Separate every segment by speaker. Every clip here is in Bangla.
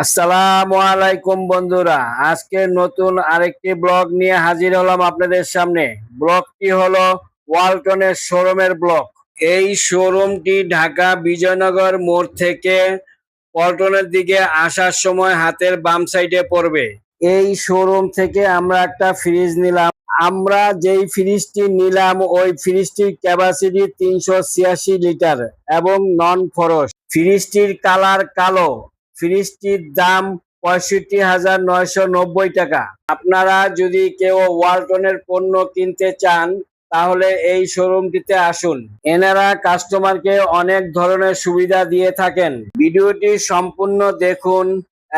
Speaker 1: আসসালামু আলাইকুম বন্ধুরা। আজকে নতুন আরেকটি ব্লগ নিয়ে হাজির হলাম আপনাদের সামনে। ব্লগটি হলো ওয়ালটনের শোরুমের ব্লগ। এই শোরুমটি ঢাকা বিজয়নগর মোড় থেকে পল্টনের দিকে আসার সময় হাতের বাম সাইডে পড়বে। এই শোরুম থেকে আমরা একটা ফ্রিজ নিলাম। আমরা যেই ফ্রিজটি নিলাম, ওই ফ্রিজটির ক্যাপাসিটি তিনশো ছিয়াশি লিটার এবং নন ফরস ফ্রিজটির কালার কালো। ফ্রিজটির দাম পঁয়ষট্টি হাজার নয়শো নব্বই টাকা। আপনারা যদি কেউ ওয়ালটনের পণ্য কিনতে চান, তাহলে এই শোরুমটিতে আসুন। এনারা কাস্টমারকে অনেক ধরনের সুবিধা দিয়ে থাকেন। ভিডিওটি সম্পূর্ণ দেখুন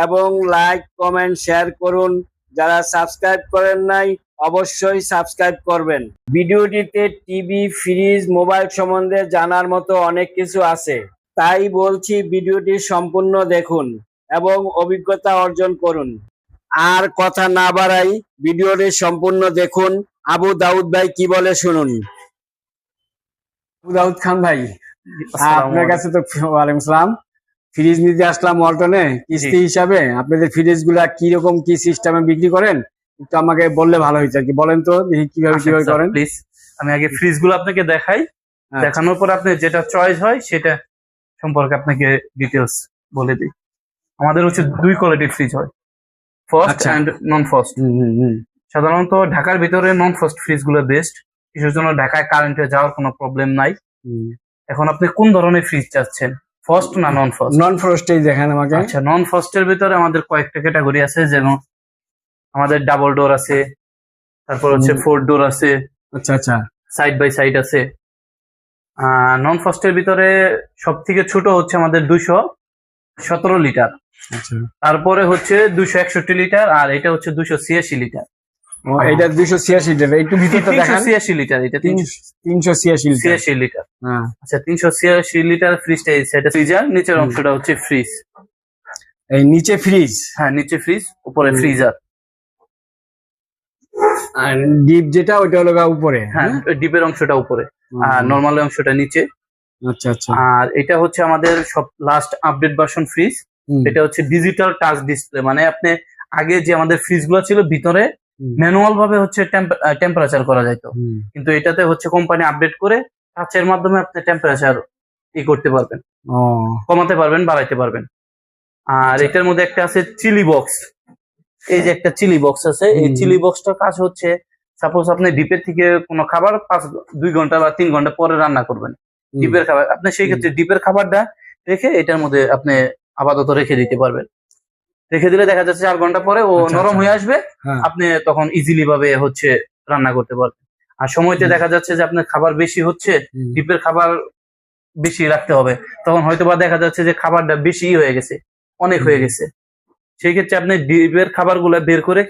Speaker 1: এবং লাইক, কমেন্ট, শেয়ার করুন। যারা সাবস্ক্রাইব করেন নাই, অবশ্যই সাবস্ক্রাইব করবেন। ভিডিওটিতে টিভি, ফ্রিজ, মোবাইল সম্বন্ধে জানার মতো অনেক কিছু আছে। তাই বলছি ভিডিওটি সম্পূর্ণ দেখুন এবং অভিজ্ঞতা অর্জন করুন। আর কথা না বাড়াই ভিডিওটি সম্পূর্ণ দেখুন। আবু দাউদ ভাই কি বলে শুনুন? আবু দাউদ খান ভাই আপনার কাছে তো ওয়ালাইকুম আসসালাম ফ্রিজ নিতে আসলাম ওয়ালটনে কিস্তি হিসাবে। আপনাদের ফ্রিজগুলা কীরকম কি সিস্টেমে বিক্রি করেন? একটু আমাকে বললে ভালো হইতো আর কি। বলেন তো দেখি কীভাবে কীভাবে করেন।
Speaker 2: প্লিজ আমি আগে ফ্রিজগুলো আপনাকে দেখাই।
Speaker 1: আচ্ছা।
Speaker 2: দেখানোর পর আপনি যেটা চয়েস হয় সেটা সম্পর্কে আপনাকে ডিটেলস বলে দিই। আমাদের হচ্ছে দুই কোয়ালিটির ফ্রিজ হয়। ফার্স্ট। And non frost. সাধারণত ঢাকার ভিতরে নন ফার্স্ট ফ্রিজগুলো বেস্ট কিছুর জন্য ঢাকায় কারেন্টে যাওয়ার কোনো প্রবলেম নাই। এখন আপনি কোন ধরনের ফ্রিজ চাচ্ছেন? ফার্স্ট না নন ফার্স্ট
Speaker 1: নন ফ্রস্টেই দেখেন আমাকে।
Speaker 2: আচ্ছা নন ফার্স্টের ভিতরে আমাদের কয়েকটা ক্যাটাগরি আছে যেমন আমাদের ডাবল ডোর আছে তারপর হচ্ছে। ফোর ডোর আছে
Speaker 1: আচ্ছা আচ্ছা।
Speaker 2: সাইড বাই সাইড আছে। নন ফার্স্টের ভিতরে সব থেকে ছোট হচ্ছে আমাদের দুশো সতেরো লিটার।
Speaker 1: আচ্ছা।
Speaker 2: তারপরে হচ্ছে দুশো একষট্টি লিটার আর এটা হচ্ছে দুশো ছিয়াশি লিটার।
Speaker 1: ও, এটা দুইশো ছিয়াশি লিটার। একটু ভিতরটা
Speaker 2: তিনশো ছিয়াশি লিটার এটা তিনশো
Speaker 1: ছিয়াশি লিটার।
Speaker 2: ছিয়াশি লিটার।
Speaker 1: হ্যাঁ।
Speaker 2: আচ্ছা তিনশো ছিয়াশি লিটার ফ্রিজটা ফ্রিজার নিচের অংশটা হচ্ছে ফ্রিজ
Speaker 1: এই নিচে ফ্রিজ
Speaker 2: হ্যাঁ নিচে ফ্রিজ উপরে ফ্রিজার
Speaker 1: আর ডিপ যেটা ওইটা হলো উপরে।
Speaker 2: হ্যাঁ ডিপের অংশটা উপরে। আর। নর্মাল অংশটা নিচে।
Speaker 1: আচ্ছা আচ্ছা।
Speaker 2: আর এটা হচ্ছে আমাদের সব লাস্ট আপডেট ভার্সন ফ্রিজ এটা হচ্ছে ডিজিটাল টাচ ডিসপ্লে মানে আপনি আগে যে আমাদের ফ্রিজগুলো ছিল ভিতরে ম্যানুয়াল ভাবে হচ্ছে টেম্পারেচার করা যাইতো। কিন্তু এটাতে হচ্ছে কোম্পানি আপডেট করে টাচের মাধ্যমে আপনি টেম্পারেচার ই করতে পারবেন। কমাতে পারবেন বাড়াইতে পারবেন। আর
Speaker 1: আচ্ছা।
Speaker 2: এটার মধ্যে একটা আছে চিলি বক্স এই যে একটা চিলি বক্স আছে এই। চিলি বক্সটার কাজ হচ্ছে সাপোজ আপনি ডিপের থেকে কোনো খাবার পাঁচ দুই ঘণ্টা বা তিন ঘণ্টা পরে রান্না করবেন। ডিপের খাবার আপনি সেই ক্ষেত্রে ডিপের খাবারটা রেখে এটার মধ্যে আপনি আপাতত রেখে দিতে পারবেন। রেখে দিলে দেখা যাচ্ছে চার ঘণ্টা পরে ও
Speaker 1: আচ্ছা,
Speaker 2: নরম
Speaker 1: আচ্ছা।
Speaker 2: হয়ে আসবে
Speaker 1: হ্যাঁ,
Speaker 2: আপনি তখন ইজিলি ভাবে হচ্ছে রান্না করতে পারবেন। আর সময়তে দেখা যাচ্ছে যে আপনার খাবার বেশি হচ্ছে ডিপের খাবার বেশি রাখতে হবে। তখন হয়তো বা দেখা যাচ্ছে যে খাবারটা বেশি হয়ে গেছে অনেক হয়ে গেছে। সেই ক্ষেত্রে আপনি ডিপের খাবার খাবারগুলো বের করে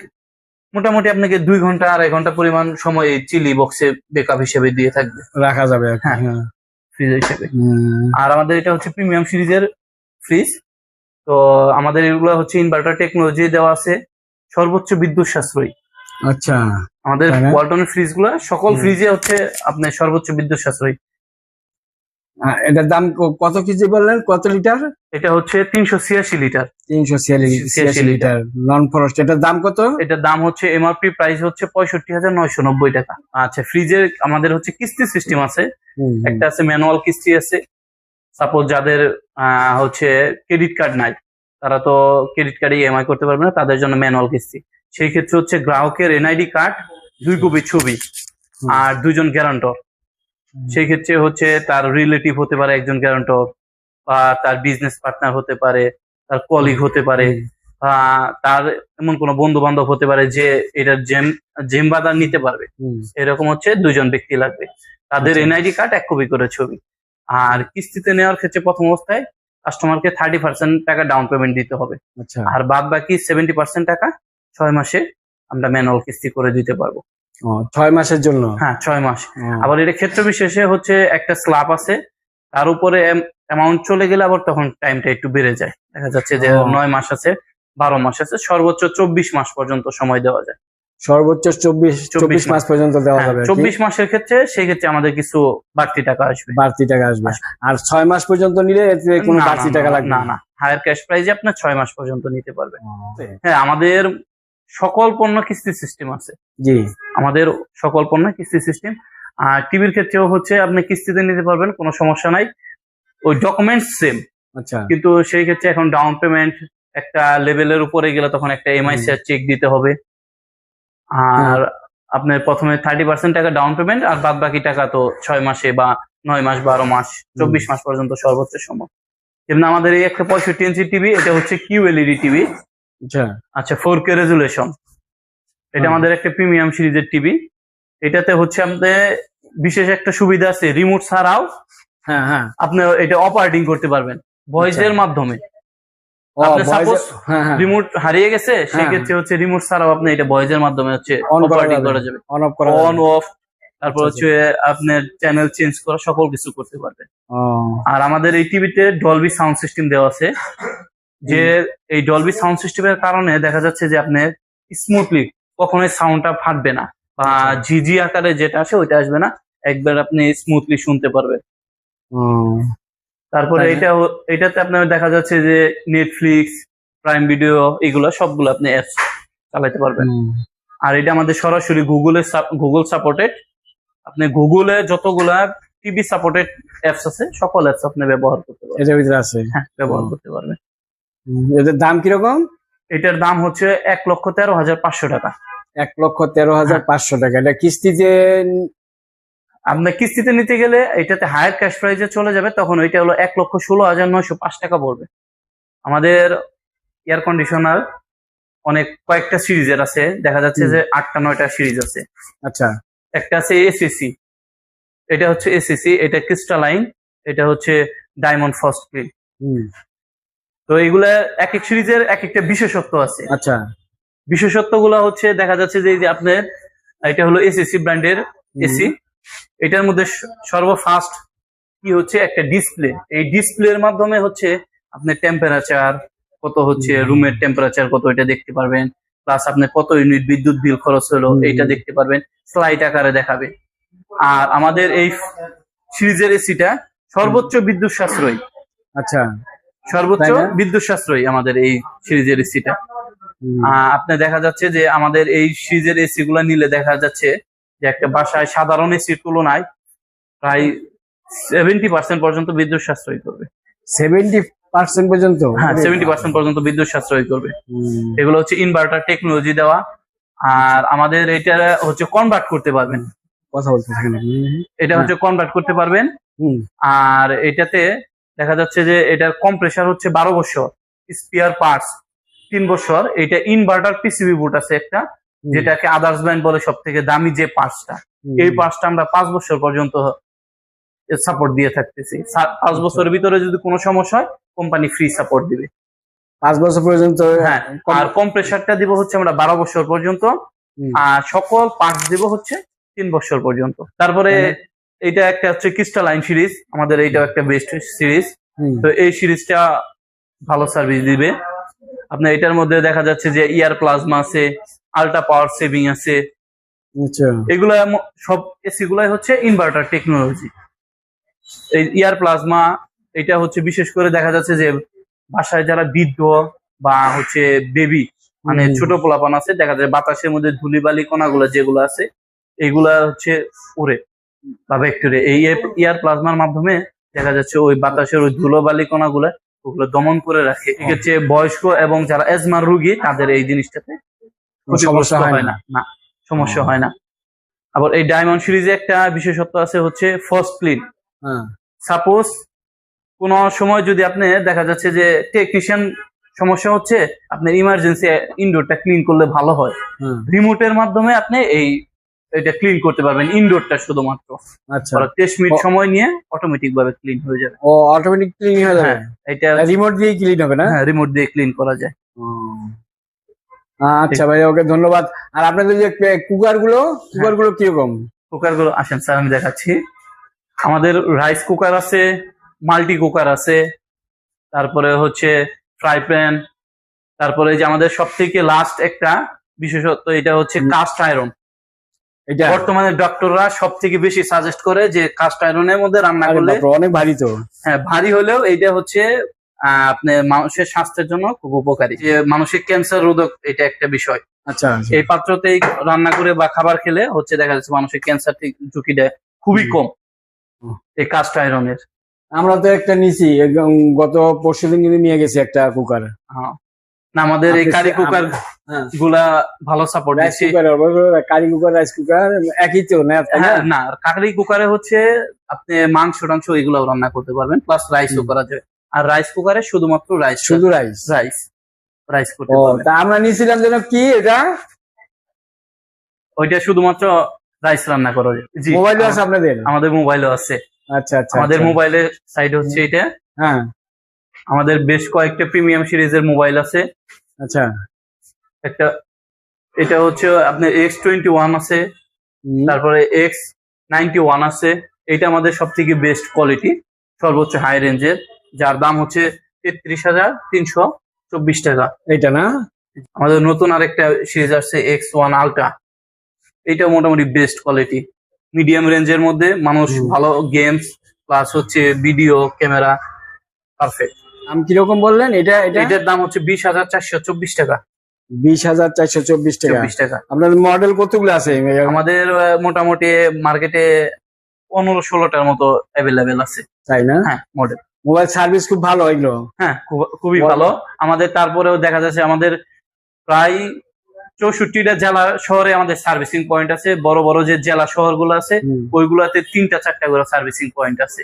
Speaker 2: মোটামুটি আপনাকে দুই ঘণ্টা আড়াই ঘণ্টা পরিমাণ সময় এই চিলি বক্সে বেকআপ হিসেবে দিয়ে থাকবে।
Speaker 1: রাখা যাবে আর
Speaker 2: হ্যাঁ।
Speaker 1: হ্যাঁ।
Speaker 2: ফ্রিজ হিসেবে।
Speaker 1: হুম,
Speaker 2: আর আমাদের এটা হচ্ছে প্রিমিয়াম সিরিজের ফ্রিজ তো আমাদের এগুলো হচ্ছে ইনভার্টার টেকনোলজি দেওয়া আছে সর্বোচ্চ বিদ্যুৎ সাশ্রয়ী।
Speaker 1: আচ্ছা।
Speaker 2: আমাদের ওয়ালটনের ফ্রিজগুলো সকল ফ্রিজে হচ্ছে আপনার সর্বোচ্চ বিদ্যুৎ সাশ্রয়ী।
Speaker 1: এটার দাম কত কেজি বললেন? কত লিটার?
Speaker 2: এটা হচ্ছে তিনশো ছিয়াশি লিটার।
Speaker 1: তিনশো ছিয়াশি লিটার। নন ফরেস্ট এটার দাম কত?
Speaker 2: এটার দাম হচ্ছে এমআরপি প্রাইস হচ্ছে পঁয়ষট্টি হাজার নয়শো নব্বই টাকা। আচ্ছা ফ্রিজের আমাদের হচ্ছে কিস্তি সিস্টেম আছে। একটা আছে ম্যানুয়াল কিস্তি আছে। সাপোজ যাদের আহ, হচ্ছে ক্রেডিট কার্ড নাই তারা তো ক্রেডিট কার্ডে ইএমআই করতে পারবে না তাদের জন্য ম্যানুয়াল কিস্তি। সেই ক্ষেত্রে হচ্ছে গ্রাহকের এনআইডি কার্ড দুই কপি ছবি আর দুইজন গ্যারান্টর। সেই ক্ষেত্রে হচ্ছে তার রিলেটিভ হতে পারে একজন গ্যারান্টর বা তার বিজনেস পার্টনার হতে পারে তার কলিগ হতে পারে বা তার এমন কোনো বন্ধু বান্ধব হতে পারে যে এটা জেম জেম জেমবাদার নিতে পারবে। এরকম হচ্ছে দুজন ব্যক্তি লাগবে। তাদের
Speaker 1: আচ্ছা।
Speaker 2: এনআইডি কার্ড এক কপি করে ছবি। আর কিস্তিতে নেওয়ার ক্ষেত্রে প্রথম অবস্থায় কাস্টমারকে থার্টি পার্সেন্ট টাকা ডাউন পেমেন্ট দিতে হবে।
Speaker 1: আচ্ছা।
Speaker 2: আর বাদ বাকি সেভেন্টি পার্সেন্ট টাকা ছয় মাসে আমরা ম্যানুয়াল কিস্তি করে দিতে পারব।
Speaker 1: ছয় মাসের জন্য?
Speaker 2: হ্যাঁ ছয় মাস। আবার এটা ক্ষেত্র বিশেষে হচ্ছে একটা স্ল্যাব আছে তার উপরে অ্যামাউন্ট চলে গেলে আবার তখন টাইমটা একটু বেড়ে যায়। দেখা যাচ্ছে যে নয় মাস আছে বারো মাস আছে সর্বোচ্চ চব্বিশ মাস পর্যন্ত সময় দেওয়া যায়।
Speaker 1: সর্বোচ্চ চব্বিশ চব্বিশ মাস পর্যন্ত দেওয়া
Speaker 2: হ্যাঁ,
Speaker 1: যাবে
Speaker 2: চব্বিশ মাসের ক্ষেত্রে সেই ক্ষেত্রে আমাদের কিছু বাড়তি টাকা আসবে।
Speaker 1: বাড়তি টাকা আসবে। আর ছয় মাস পর্যন্ত নিলে কোনো বাড়তি টাকা লাগবে
Speaker 2: না না? হায়ার ক্যাশ প্রাইজে আপনার ছয় মাস পর্যন্ত নিতে পারবেন।
Speaker 1: ও,
Speaker 2: হ্যাঁ আমাদের সকল পণ্য কিস্তি সিস্টেম আছে।
Speaker 1: জি।
Speaker 2: আমাদের সকল পণ্য কিস্তি সিস্টেম আর টিভির ক্ষেত্রেও হচ্ছে আপনি কিস্তিতে নিতে পারবেন কোনো সমস্যা নাই। ওই ডকুমেন্টস সেম
Speaker 1: আচ্ছা।
Speaker 2: কিন্তু সেই ক্ষেত্রে এখন ডাউন পেমেন্ট একটা লেভেলের উপরে গেলে তখন একটা এমআই। চেক দিতে হবে। আর আপনার প্রথমে থার্টি পার্সেন্ট টাকা ডাউন পেমেন্ট আর বাদ বাকি টাকা তো ছয় মাসে বা নয় মাস বারো মাস চব্বিশ মাস পর্যন্ত সর্বোচ্চ সময়। যেমন আমাদের এই একটা পঁয়ষট্টি ইঞ্চি টিভি এটা হচ্ছে কিউ এলইডি টিভি
Speaker 1: আচ্ছা
Speaker 2: ফোর কে রেজুলেশন এটা। আমাদের একটা প্রিমিয়াম সিরিজের টিভি এটাতে হচ্ছে আমাদের বিশেষ একটা সুবিধা আছে রিমোট ছাড়াও
Speaker 1: হ্যাঁ হ্যাঁ।
Speaker 2: আপনি এটা অপারেটিং করতে পারবেন ভয়েসের
Speaker 1: আচ্ছা।
Speaker 2: মাধ্যমে। suppose
Speaker 1: হ্যাঁ হ্যাঁ।
Speaker 2: রিমোট হারিয়ে গেছে
Speaker 1: হ্যাঁ।
Speaker 2: সেক্ষেত্রে হচ্ছে রিমোট ছাড়াও আপনি এটা ভয়েসের মাধ্যমে হচ্ছে অপারেটিং করা যাবে
Speaker 1: অন অফ
Speaker 2: অন অফ তারপর
Speaker 1: আচ্ছা,
Speaker 2: হচ্ছে আপনার চ্যানেল চেঞ্জ করা সকল কিছু করতে পারবেন। আর আমাদের এই টিভিতে ডলবি সাউন্ড সিস্টেম দেওয়া আছে। যে এই ডলবি সাউন্ড সিস্টেমের কারণে দেখা যাচ্ছে যে আপনার স্মুথলি কখনোই সাউন্ডটা ফাটবে না বা। ঝিঝি আকারে যেটা আসে ওইটা আসবে না একবার আপনি স্মুথলি শুনতে পারবেন। তারপরে এটা এটাতে আপনার দেখা যাচ্ছে যে নেটফ্লিক্স প্রাইম ভিডিও এগুলো সবগুলো আপনি অ্যাপস চালাতে পারবেন। আর এটা আমাদের সরাসরি গুগলের গুগল সাপোর্টেড আপনি গুগলে যতগুলা টিভি সাপোর্টেড অ্যাপস আছে সকল অ্যাপস আপনি ব্যবহার করতে পারবেন।
Speaker 1: এটার ভিতরে আছে।
Speaker 2: হ্যাঁ ব্যবহার করতে পারবেন।
Speaker 1: এটার দাম কীরকম?
Speaker 2: এটার দাম হচ্ছে এক লক্ষ তেরো হাজার পাঁচশো টাকা।
Speaker 1: এক লক্ষ তেরো হাজার
Speaker 2: হ্যাঁ।
Speaker 1: পাঁচশো টাকা। এটা কিস্তিতে
Speaker 2: আপনার কিস্তিতে নিতে গেলে এটাতে হায়ার ক্যাশ প্রাইজে চলে যাবে তখন ওইটা হলো এক লক্ষ ষোলো হাজার নয়শো পাঁচ টাকা পড়বে। আমাদের এয়ার কন্ডিশনার অনেক কয়েকটা সিরিজের আছে দেখা যাচ্ছে যে আটটা নয়টা সিরিজ আছে।
Speaker 1: আচ্ছা।
Speaker 2: একটা আছে এসিসি এটা হচ্ছে এসিসি এটা ক্রিস্টালাইন এটা হচ্ছে ডায়মন্ড ফার্স্ট ক্লিন
Speaker 1: হুম,
Speaker 2: তো এগুলা এক এক সিরিজের এক একটা বিশেষত্ব আছে।
Speaker 1: আচ্ছা।
Speaker 2: বিশেষত্বগুলা হচ্ছে দেখা যাচ্ছে যে এই যে আপনার এটা হলো এসিসি ব্র্যান্ডের এসি। এটার মধ্যে স- সর্বফার্স্ট কি হচ্ছে একটা ডিসপ্লে। এই ডিসপ্লের মাধ্যমে হচ্ছে আপনার টেম্পারেচার কত হচ্ছে রুমের টেম্পারেচার কত এটা দেখতে পারবেন। প্লাস আপনি কত ইউনিট বিদ্যুৎ বিল খরচ হলো। এইটা দেখতে পারবেন। স্লাইড আকারে দেখাবে। আর আমাদের এই সিরিজের এসিটা সর্বোচ্চ বিদ্যুৎ সাশ্রয়ী।
Speaker 1: আচ্ছা।
Speaker 2: সর্বোচ্চ বিদ্যুৎ সাশ্রয়ী আমাদের এই সিরিজের এসিটা আপনি দেখা যাচ্ছে যে আমাদের এই সিরিজের এসি গুলা নিলে দেখা যাচ্ছে যে একটা বাসায় সাধারণ এসির তুলনায় প্রায় সেভেন্টি পার্সেন্ট পর্যন্ত বিদ্যুৎ সাশ্রয় করবে।
Speaker 1: সেভেন্টি পার্সেন্ট পর্যন্ত?
Speaker 2: হ্যাঁ সেভেন্টি পার্সেন্ট পর্যন্ত বিদ্যুৎ সাশ্রয় করবে। এগুলো হচ্ছে ইনভার্টার টেকনোলজি দেওয়া। আর আমাদের এটা হচ্ছে কনভার্ট করতে পারবেন।
Speaker 1: কথা বলতে
Speaker 2: এটা হচ্ছে কনভার্ট করতে পারবেন। আর এটাতে দেখা যাচ্ছে যে এটার কম্প্রেসার হচ্ছে বারো বছর স্পিয়ার পার্টস তিন বছর। এটা ইনভার্টার পিসিবি বোর্ড আছে একটা যেটাকে আদার্স ব্যান্ড বলে সব থেকে দামি যে পার্টসটা এই পার্টসটা আমরা পাঁচ বছর পর্যন্ত সাপোর্ট দিয়ে থাকতেছি। পাঁচ
Speaker 1: আচ্ছা।
Speaker 2: বছরের ভিতরে যদি কোনো সমস্যা হয় কোম্পানি ফ্রি সাপোর্ট দিবে।
Speaker 1: পাঁচ বছর পর্যন্ত
Speaker 2: হ্যাঁ আর কম্প্রেসারটা দিব হচ্ছে আমরা বারো বছর পর্যন্ত। আর সকল পার্টস দিব হচ্ছে তিন বছর পর্যন্ত। তারপরে
Speaker 1: মানে-
Speaker 2: এটা একটা হচ্ছে ক্রিস্টালাইন সিরিজ আমাদের এইটাও একটা বেস্ট সিরিজ তো এই সিরিজটা ভালো সার্ভিস দিবে। আপনার এটার মধ্যে দেখা যাচ্ছে যে ইয়ার প্লাজমা আছে আল্ট্রা পাওয়ার সেভিং আছে।
Speaker 1: আচ্ছা।
Speaker 2: এগুলা সব এসি গুলাই হচ্ছে ইনভার্টার টেকনোলজি এই ইয়ার প্লাজমা এটা হচ্ছে বিশেষ করে দেখা যাচ্ছে যে বাসায় যারা বৃদ্ধ বা হচ্ছে বেবি মানে ছোট পোলাপান আছে দেখা যায় বাতাসের মধ্যে ধুলিবালি কণাগুলো যেগুলো আছে এগুলা হচ্ছে উড়ে বা ভেক্টরে এই ইয়ার প্লাজমার মাধ্যমে দেখা যাচ্ছে ওই বাতাসের ওই ধুলোবালি কণাগুলো ওগুলো দমন করে রাখে। এক্ষেত্রে বয়স্ক এবং যারা এজমার রুগী তাদের এই জিনিসটাতে
Speaker 1: সমস্যা হয় না।
Speaker 2: না। সমস্যা হয় না। আবার এই ডায়মন্ড সিরিজে একটা বিশেষত্ব আছে হচ্ছে ফার্স্ট ক্লিন
Speaker 1: হ্যাঁ।
Speaker 2: সাপোজ কোন সময় যদি আপনি দেখা যাচ্ছে যে টেকনিশিয়ান সমস্যা হচ্ছে আপনার ইমার্জেন্সি ইনডোরটা ক্লিন করলে ভালো হ্যাঁ। রিমোটের মাধ্যমে আপনি এই এটা ক্লিন করতে পারবেন ইনডোরটা শুধুমাত্র।
Speaker 1: আচ্ছা।
Speaker 2: তেইশ মিনিট সময় নিয়ে অটোমেটিক ভাবে ক্লিন হয়ে যাবে।
Speaker 1: ও অটোমেটিক ক্লিন হয়ে যাবে?
Speaker 2: হ্যাঁ এটা
Speaker 1: রিমোট দিয়ে ক্লিন হবে না?
Speaker 2: হ্যাঁ রিমোট দিয়ে ক্লিন করা যায়।
Speaker 1: আচ্ছা ভাই ওকে ধন্যবাদ। আর আপনাদের যে কুকারগুলো কুকারগুলো কীরকম?
Speaker 2: কুকারগুলো আসেন স্যার আমি দেখাচ্ছি। আমাদের রাইস কুকার আছে মাল্টি কুকার আছে তারপরে হচ্ছে ফ্রাই প্যান তারপরে যে আমাদের সব থেকে লাস্ট একটা বিশেষত এটা হচ্ছে। কাস্ট আয়রন বর্তমানে ডক্টররা সব থেকে বেশি সাজেস্ট করে যে কাস্ট আয়রনের মধ্যে রান্না করলে
Speaker 1: অনেক ভারী তো।
Speaker 2: হ্যাঁ ভারী হলেও এটা হচ্ছে আপনার মানুষের স্বাস্থ্যের জন্য খুব উপকারী। যে মানুষের ক্যান্সার রোধক এটা একটা বিষয়।
Speaker 1: আচ্ছা আচ্ছা।
Speaker 2: এই পাত্রতেই রান্না করে বা খাবার খেলে হচ্ছে দেখা যাচ্ছে মানুষের ক্যান্সার ঝুঁকিটা খুবই কম। এই কাস্ট আয়রনের
Speaker 1: আমরা তো একটা নিছি গত পরশু দিন নিয়ে গেছি একটা কুকার।
Speaker 2: না আমাদের এই কারি কুকার
Speaker 1: হ্যাঁ।
Speaker 2: গুলা ভালো সাপোর্ট দিচ্ছে।
Speaker 1: কারি কুকার রাইস কুকার একই তো না না?
Speaker 2: হ্যাঁ কুকারে হচ্ছে আপনি মাংস টাংস এগুলো রান্না করতে পারবেন প্লাস রাইসও
Speaker 1: হুম।
Speaker 2: করা যায় আর রাইস কুকারে শুধুমাত্র রাইস
Speaker 1: শুধু রাইস
Speaker 2: রাইস রাইস করতে পারবেন।
Speaker 1: তা আমরা নিয়েছিলাম যেন কি এটা?
Speaker 2: ওইটা শুধুমাত্র রাইস রান্না করা যায়। জি
Speaker 1: মোবাইলও আছে আপনাদের?
Speaker 2: আমাদের মোবাইলও আছে।
Speaker 1: আচ্ছা আচ্ছা
Speaker 2: আমাদের
Speaker 1: আচ্ছা।
Speaker 2: মোবাইলের সাইড হচ্ছে এটা।
Speaker 1: হ্যাঁ।
Speaker 2: আমাদের বেশ কয়েকটা প্রিমিয়াম সিরিজের মোবাইল আছে।
Speaker 1: আচ্ছা।
Speaker 2: একটা এটা হচ্ছে আপনার এক্স টোয়েন্টি ওয়ান আছে তারপরে এক্স নাইনটি ওয়ান আছে। এটা আমাদের সব থেকে বেস্ট কোয়ালিটি সর্বোচ্চ হাই রেঞ্জের যার দাম হচ্ছে তেত্রিশ হাজার তিনশো চব্বিশ টাকা।
Speaker 1: এইটা না?
Speaker 2: আমাদের নতুন আরেকটা সিরিজ আসছে এক্স ওয়ান আলট্রা এটা মোটামুটি বেস্ট কোয়ালিটি মিডিয়াম রেঞ্জের মধ্যে মানুষ ভালো গেমস প্লাস হচ্ছে ভিডিও ক্যামেরা পারফেক্ট
Speaker 1: দাম কীরকম বললেন? এটা এটা?
Speaker 2: এটার দাম হচ্ছে বিশ হাজার চারশো চব্বিশ টাকা।
Speaker 1: বিশ হাজার চারশো চব্বিশ টাকা।
Speaker 2: টাকা।
Speaker 1: আপনাদের মডেল কতগুলো আছে?
Speaker 2: আমাদের মোটামুটি মার্কেটে পনেরো ষোলোটার মতো অ্যাভেলেবেল আছে।
Speaker 1: তাই না?
Speaker 2: হ্যাঁ মডেল
Speaker 1: মোবাইল সার্ভিস খুব ভালো এগুলো।
Speaker 2: হ্যাঁ খুবই ভালো। আমাদের তারপরেও দেখা যাচ্ছে আমাদের প্রায় চৌষট্টিটা জেলা শহরে আমাদের সার্ভিসিং পয়েন্ট আছে। বড় বড় যে জেলা শহরগুলো আছে ওইগুলোতে তিনটা চারটা করে সার্ভিসিং পয়েন্ট আছে।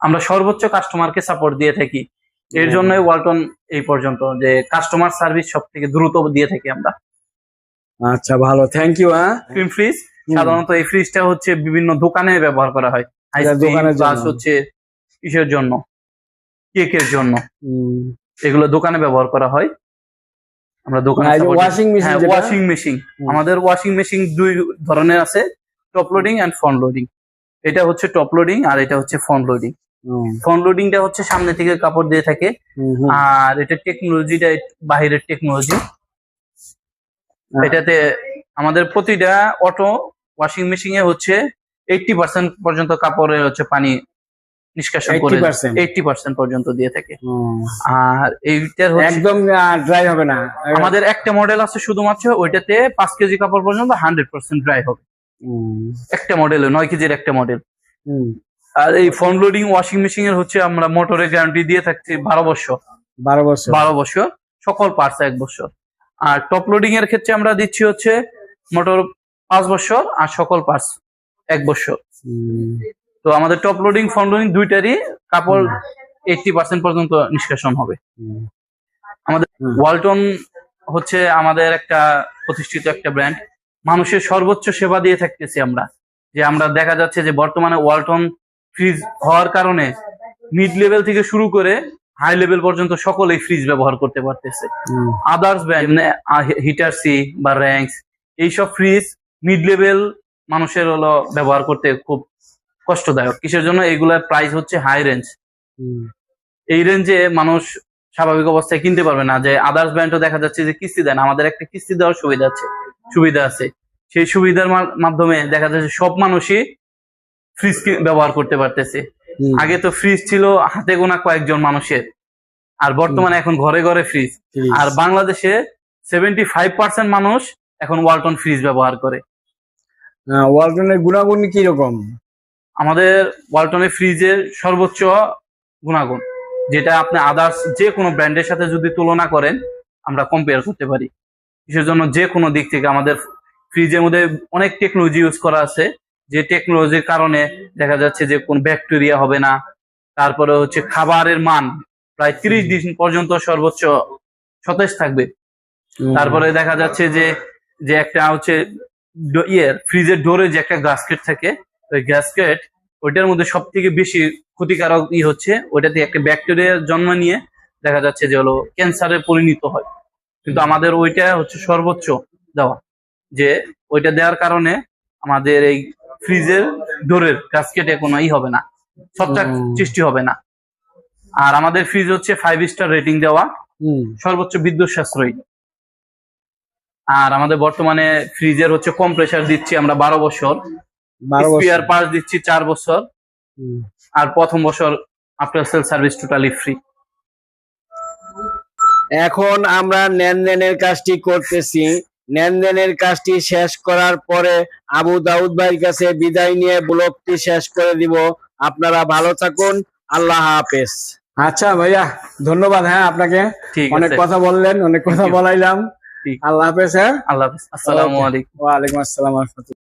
Speaker 2: আমরা সর্বোচ্চ কাস্টমারকে সাপোর্ট দিয়ে থাকি। এর
Speaker 1: হুম।
Speaker 2: জন্যই ওয়ালটন এই পর্যন্ত যে কাস্টমার সার্ভিস সব থেকে দ্রুত দিয়ে থাকি আমরা।
Speaker 1: আচ্ছা ভালো। থ্যাংক ইউ হ্যাঁ।
Speaker 2: ক্রিম ফ্রিজ সাধারণত এই ফ্রিজটা হচ্ছে বিভিন্ন দোকানে ব্যবহার করা হয়।
Speaker 1: জন্য।
Speaker 2: হচ্ছে কিসের জন্য? কেকের জন্য। এগুলো দোকানে ব্যবহার করা হয়। আমরা দোকানে
Speaker 1: ওয়াশিং মেশিন
Speaker 2: হ্যাঁ ওয়াশিং মেশিন আমাদের ওয়াশিং মেশিন দুই ধরনের আছে top loading and front loading এটা হচ্ছে টপ লোডিং আর এটা হচ্ছে ফ্রন্ট লোডিং ফ্রন্ট লোডিংটা হচ্ছে সামনে থেকে কাপড় দিয়ে থাকে। আর এটা টেকনোলজিটা বাহিরের টেকনোলজি। এটাতে আমাদের প্রতিটা অটো ওয়াশিং মেশিন এ হচ্ছে এইটটি পার্সেন্ট পর্যন্ত কাপড়ে হচ্ছে পানি নিষ্কাশন করে
Speaker 1: 80%
Speaker 2: এইটটি পার্সেন্ট পর্যন্ত দিয়ে থাকে। আর এইটার
Speaker 1: একদম ড্রাই হবে না।
Speaker 2: আমাদের একটা মডেল আছে শুধুমাত্র ওইটাতে পাঁচ কেজি কাপড় পর্যন্ত হান্ড্রেড পার্সেন্ট ড্রাই হবে। একটা মডেলে নয় কেজির একটা মডেল। আর এই ফ্রন্ট লোডিং ওয়াশিং মেশিন এর হচ্ছে আমরা মোটরের গ্যারান্টি দিয়ে থাকছি বারো বছর।
Speaker 1: বারো বছর।
Speaker 2: বারো বছর সকল পার্টস এক বছর। আর টপ লোডিং এর ক্ষেত্রে আমরা দিচ্ছি হচ্ছে মোটর পাঁচ বছর আর সকল পার্টস এক বছর। তো আমাদের টপ লোডিং ফ্রন্ট লোডিং দুইটারই কাপড় এইটটি পার্সেন্ট পর্যন্ত নিষ্কাশন হবে। আমাদের ওয়ালটন হচ্ছে আমাদের একটা প্রতিষ্ঠিত একটা ব্র্যান্ড মানুষের সর্বোচ্চ সেবা দিয়ে থাকতেছি আমরা। যে আমরা দেখা যাচ্ছে যে বর্তমানে ওয়ালটন ফ্রিজ হওয়ার কারণে মিড লেভেল থেকে শুরু করে হাই লেভেল পর্যন্ত সকলেই ফ্রিজ ব্যবহার করতে পারতেছে। আদার্স ব্র্যান্ড হিটার সি বা র্যাঙ্কস এইসব ফ্রিজ মিড লেভেল মানুষের হলো ব্যবহার করতে খুব কষ্টদায়ক। কিসের জন্য? এগুলার প্রাইস হচ্ছে হাই রেঞ্জ। এই রেঞ্জে মানুষ স্বাভাবিক অবস্থায় কিনতে পারবে না। যে আদার্স ব্র্যান্ডও দেখা যাচ্ছে যে কিস্তি দেন আমাদের একটা কিস্তি দেওয়ার সুবিধা আছে সুবিধা আছে। সেই সুবিধার মাধ্যমে দেখা যাচ্ছে সব মানুষই ফ্রিজ ব্যবহার করতে পারতেছে। আগে তো ফ্রিজ ছিল হাতে গোনা কয়েকজন মানুষের। আর বর্তমানে এখন ঘরে ঘরে ফ্রিজ। আর বাংলাদেশে সেভেন্টি ফাইভ পার্সেন্ট মানুষ এখন ওয়ালটন ফ্রিজ ব্যবহার করে।
Speaker 1: ওয়ালটনের গুণাগুণ কি রকম?
Speaker 2: আমাদের ওয়ালটনের ফ্রিজের সর্বোচ্চ গুণাগুণ যেটা আপনি আদার্স যে কোনো ব্র্যান্ডের সাথে যদি তুলনা করেন আমরা কম্পেয়ার করতে পারি। কিসের জন্য যে কোনো দিক থেকে আমাদের ফ্রিজের মধ্যে অনেক টেকনোলজি ইউজ করা আছে। যে টেকনোলজির কারণে দেখা যাচ্ছে যে কোন ব্যাকটেরিয়া হবে না। তারপরে হচ্ছে খাবারের মান প্রায় তিরিশ দিন পর্যন্ত সর্বোচ্চ সতেজ থাকবে। তারপরে দেখা যাচ্ছে যে যে একটা হচ্ছে ইয়ে ফ্রিজের ডোরে যে একটা গ্যাসকেট থাকে ওই গ্যাসকেট ওইটার মধ্যে সব থেকে বেশি ক্ষতিকারক ই হচ্ছে ওইটাতে একটা ব্যাকটেরিয়া জন্ম নিয়ে দেখা যাচ্ছে যে হলো ক্যান্সারে পরিণত হয়। কিন্তু আমাদের ওইটা হচ্ছে সর্বোচ্চ দেওয়া। যে ওইটা দেওয়ার কারণে আমাদের এই ফ্রিজের ডোরের গ্যাসকেটে কোনো ই হবে না ছত্রাক সৃষ্টি হবে না। আর আমাদের ফ্রিজ হচ্ছে ফাইভ স্টার রেটিং দেওয়া সর্বোচ্চ বিদ্যুৎ সাশ্রয়ী। আর আমাদের বর্তমানে ফ্রিজের হচ্ছে কম কম্প্রেসার দিচ্ছি আমরা বারো বছর স্পিয়ার পার্টস দিচ্ছি চার বছর। আর প্রথম বছর after sale service totally free
Speaker 1: এখন আমরা লেনদেনের কাজটি করতেছি। লেনদেনের কাজটি শেষ করার পরে আবু দাউদ ভাইয়ের কাছে বিদায় নিয়ে ব্লগটি শেষ করে দিব। আপনারা ভালো থাকুন। আল্লাহ হাফেজ। আচ্ছা ভাইয়া ধন্যবাদ হ্যাঁ আপনাকে। অনেক কথা বললেন অনেক কথা বলাইলাম। আল্লাহ হাফেজ হ্যাঁ।
Speaker 2: আল্লাহ হাফেজ। আসসালামু. আলাইকুম।
Speaker 1: ওয়ালাইকুম আসসালাম রহমতুল্লাহ।